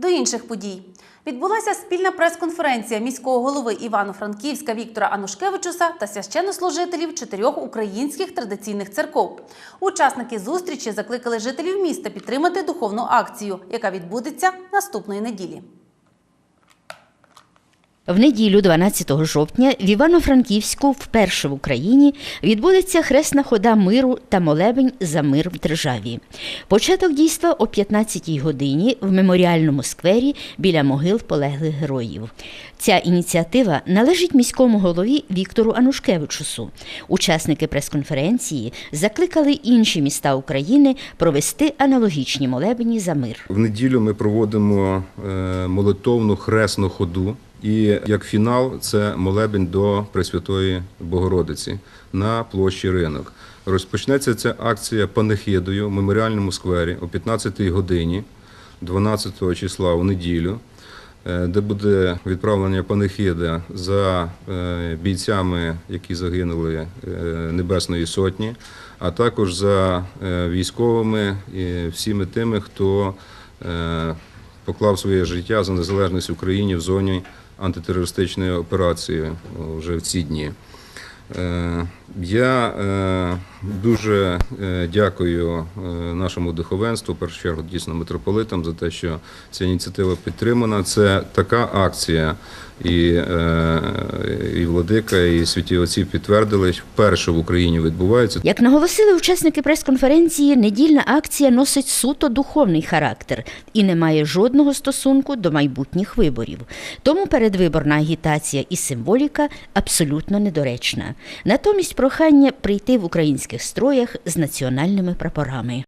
До інших подій. Відбулася спільна прес-конференція міського голови Івано-Франківська Віктора Анушкевичуса та священнослужителів чотирьох українських традиційних церков. Учасники зустрічі закликали жителів міста підтримати духовну акцію, яка відбудеться наступної неділі. В неділю 12 жовтня в Івано-Франківську вперше в Україні відбудеться хресна хода миру та молебень за мир в державі. Початок дійства о 15-й годині в меморіальному сквері біля могил полеглих героїв. Ця ініціатива належить міському голові Віктору Анушкевичусу. Учасники прес-конференції закликали інші міста України провести аналогічні молебені за мир. В неділю ми проводимо е, молитовну хресну ходу. І як фінал це молебень до Пресвятої Богородиці на площі ринок. Розпочнеться ця акція панихидою в меморіальному сквері о 15-й годині, 12 числа у неділю, е, де буде відправлення панихида за е, бійцями, які загинули е, Небесної Сотні, а також за військовими і всіми тими, хто поклав своє життя за незалежність України в зоні антитерористичної операції вже в ці дні. Е, Я е, дуже е, дякую е, нашому духовенству, в першу чергу дійсно митрополитам, за те, що ця ініціатива підтримана. Це така акція, і, е, і владика, і святі отці підтвердили, що вперше в Україні відбувається. Як наголосили учасники прес-конференції, недільна акція носить суто духовний характер і не має жодного стосунку до майбутніх виборів. Тому передвиборна агітація і символіка абсолютно недоречна. Натомість прохання прийти в українських строях з національними прапорами.